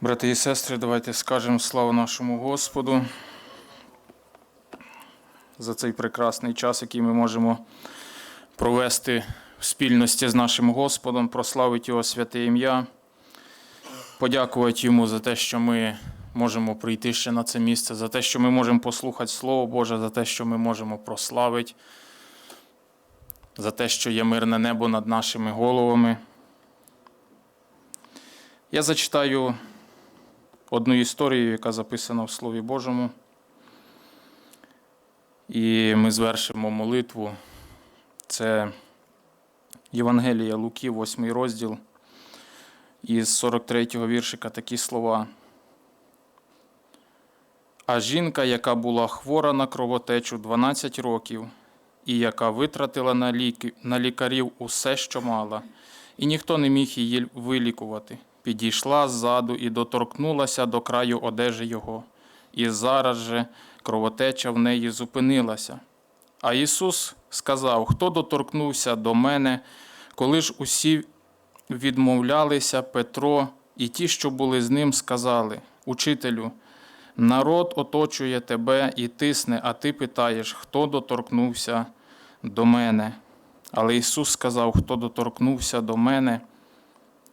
Брати і сестри, давайте скажемо славу нашому Господу за цей прекрасний час, який ми можемо провести в спільності з нашим Господом, прославити Його святе ім'я, подякувати Йому за те, що ми можемо прийти ще на це місце, за те, що ми можемо послухати Слово Боже, за те, що ми можемо прославити, за те, що є мирне небо над нашими головами. Я зачитаю одну історію, яка записана в Слові Божому. І ми звершимо молитву. Це Євангелія Луки, 8 розділ. Із 43-го віршика такі слова. А жінка, яка була хвора на кровотечу 12 років, і яка витратила на, ліки, на лікарів усе, що мала, і ніхто не міг її вилікувати, підійшла ззаду і доторкнулася до краю одежі його, і зараз же кровотеча в неї зупинилася. А Ісус сказав: Хто доторкнувся до мене, коли ж усі відмовлялися Петро і ті, що були з ним, сказали: Учителю, народ оточує тебе і тисне, а ти питаєш, хто доторкнувся до мене. Але Ісус сказав, хто доторкнувся до мене,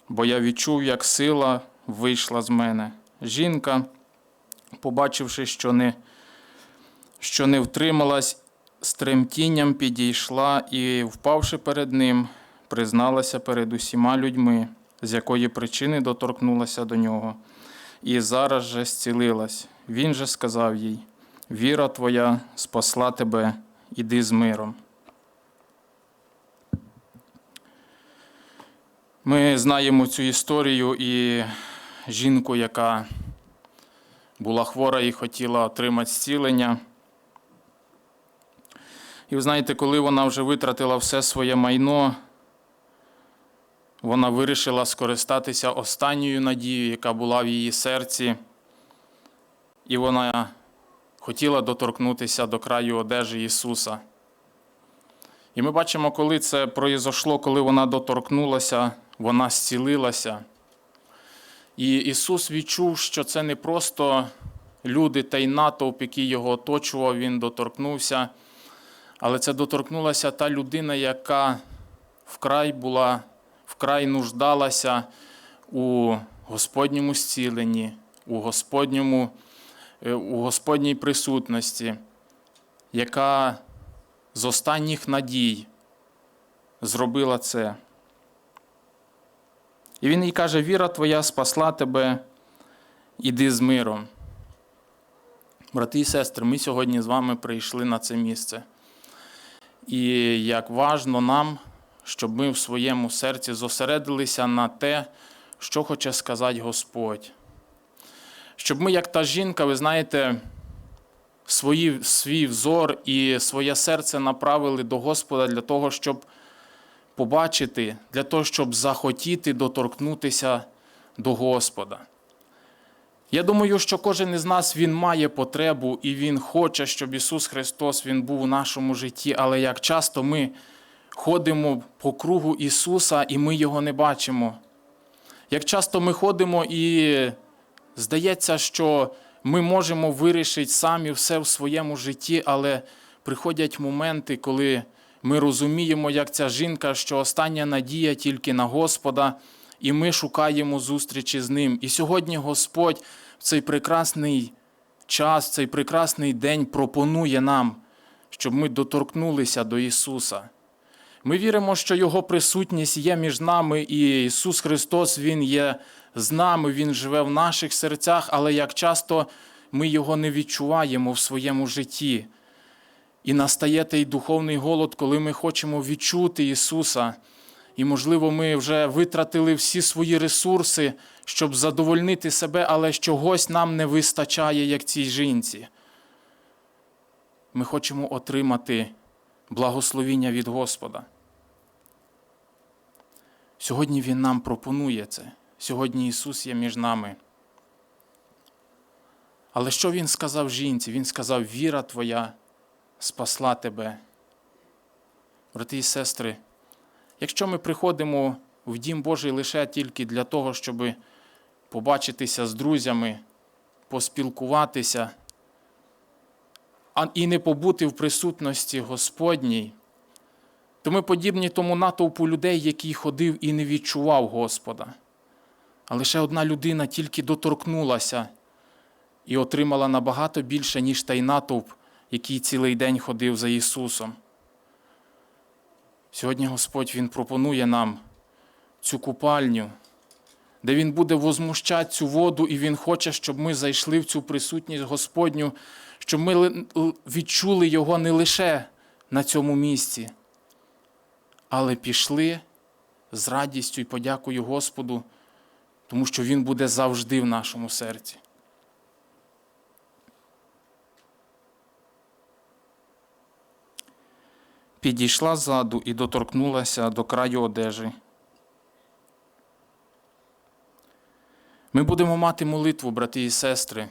бо я відчув, як сила вийшла з мене. Жінка, побачивши, що не, що не втрималась, з тремтінням підійшла і, впавши перед ним, призналася перед усіма людьми, з якої причини доторкнулася до нього, і зараз же зцілилась. Він же сказав їй: Віра твоя спасла тебе, іди з миром. Ми знаємо цю історію і жінку, яка була хвора і хотіла отримати зцілення. І ви знаєте, коли вона вже витратила все своє майно, вона вирішила скористатися останньою надією, яка була в її серці, і вона хотіла доторкнутися до краю одежі Ісуса. І ми бачимо, коли це произошло, коли вона доторкнулася, вона зцілилася. І Ісус відчув, що це не просто люди та й натовп, який його оточував, Він доторкнувся, але це доторкнулася та людина, яка вкрай була, вкрай нуждалася у Господньому зціленні, у Господньому, е, у Господній присутності, яка з останніх надій зробила це. І він їй каже: Віра твоя спасла тебе, іди з миром. Брати і сестри, ми сьогодні з вами прийшли на це місце. І як важно нам, щоб ми в своєму серці зосередилися на те, що хоче сказати Господь. Щоб ми, як та жінка, ви знаєте, свої, свій взор і своє серце направили до Господа для того, щоб побачити, для того, щоб захотіти доторкнутися до Господа. Я думаю, що кожен із нас він має потребу і він хоче, щоб Ісус Христос він був у нашому житті, але як часто ми ходимо по кругу Ісуса і ми Його не бачимо. Як часто ми ходимо і здається, що ми можемо вирішити самі все в своєму житті, але приходять моменти, коли ми розуміємо, як ця жінка, що остання надія тільки на Господа, і ми шукаємо зустрічі з Ним. І сьогодні Господь в цей прекрасний час, в цей прекрасний день пропонує нам, щоб ми доторкнулися до Ісуса. Ми віримо, що Його присутність є між нами, і Ісус Христос Він є з нами, Він живе в наших серцях, але як часто ми Його не відчуваємо в своєму житті. І настає той духовний голод, коли ми хочемо відчути Ісуса. І, можливо, ми вже витратили всі свої ресурси, щоб задовольнити себе, але чогось нам не вистачає, як цій жінці. Ми хочемо отримати благословіння від Господа. Сьогодні Він нам пропонує це. Сьогодні Ісус є між нами. Але що Він сказав жінці? Він сказав: віра твоя спасла тебе. Брати і сестри, якщо ми приходимо в Дім Божий лише тільки для того, щоб побачитися з друзями, поспілкуватися, і не побути в присутності Господній, то ми подібні тому натовпу людей, який ходив і не відчував Господа. А лише одна людина тільки доторкнулася і отримала набагато більше, ніж той натовп, який цілий день ходив за Ісусом. Сьогодні Господь Він пропонує нам цю купальню, де Він буде возмущати цю воду, і Він хоче, щоб ми зайшли в цю присутність Господню, щоб ми відчули Його не лише на цьому місці, але пішли з радістю і подякою Господу, тому що Він буде завжди в нашому серці. Підійшла ззаду і доторкнулася до краю одежі. Ми будемо мати молитву, брати і сестри.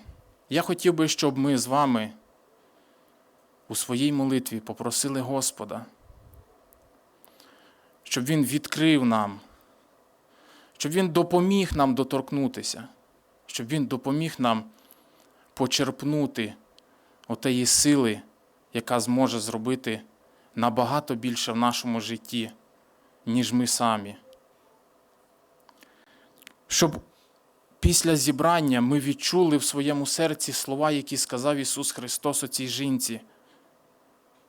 Я хотів би, щоб ми з вами у своїй молитві попросили Господа, щоб Він відкрив нам, щоб Він допоміг нам доторкнутися, щоб Він допоміг нам почерпнути отеї сили, яка зможе зробити набагато більше в нашому житті, ніж ми самі. Щоб після зібрання ми відчули в своєму серці слова, які сказав Ісус Христос у цій жінці.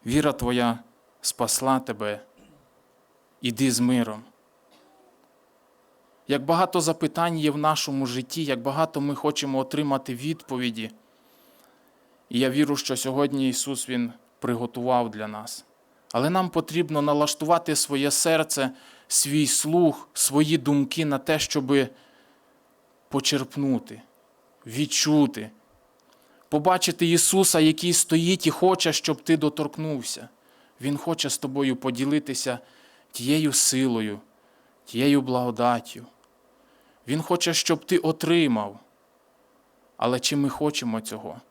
Віра Твоя спасла тебе, іди з миром. Як багато запитань є в нашому житті, як багато ми хочемо отримати відповіді. І я вірю, що сьогодні Ісус Він приготував для нас. Але нам потрібно налаштувати своє серце, свій слух, свої думки на те, щоби почерпнути, відчути, побачити Ісуса, який стоїть і хоче, щоб ти доторкнувся. Він хоче з тобою поділитися тією силою, тією благодаттю. Він хоче, щоб ти отримав. Але чи ми хочемо цього?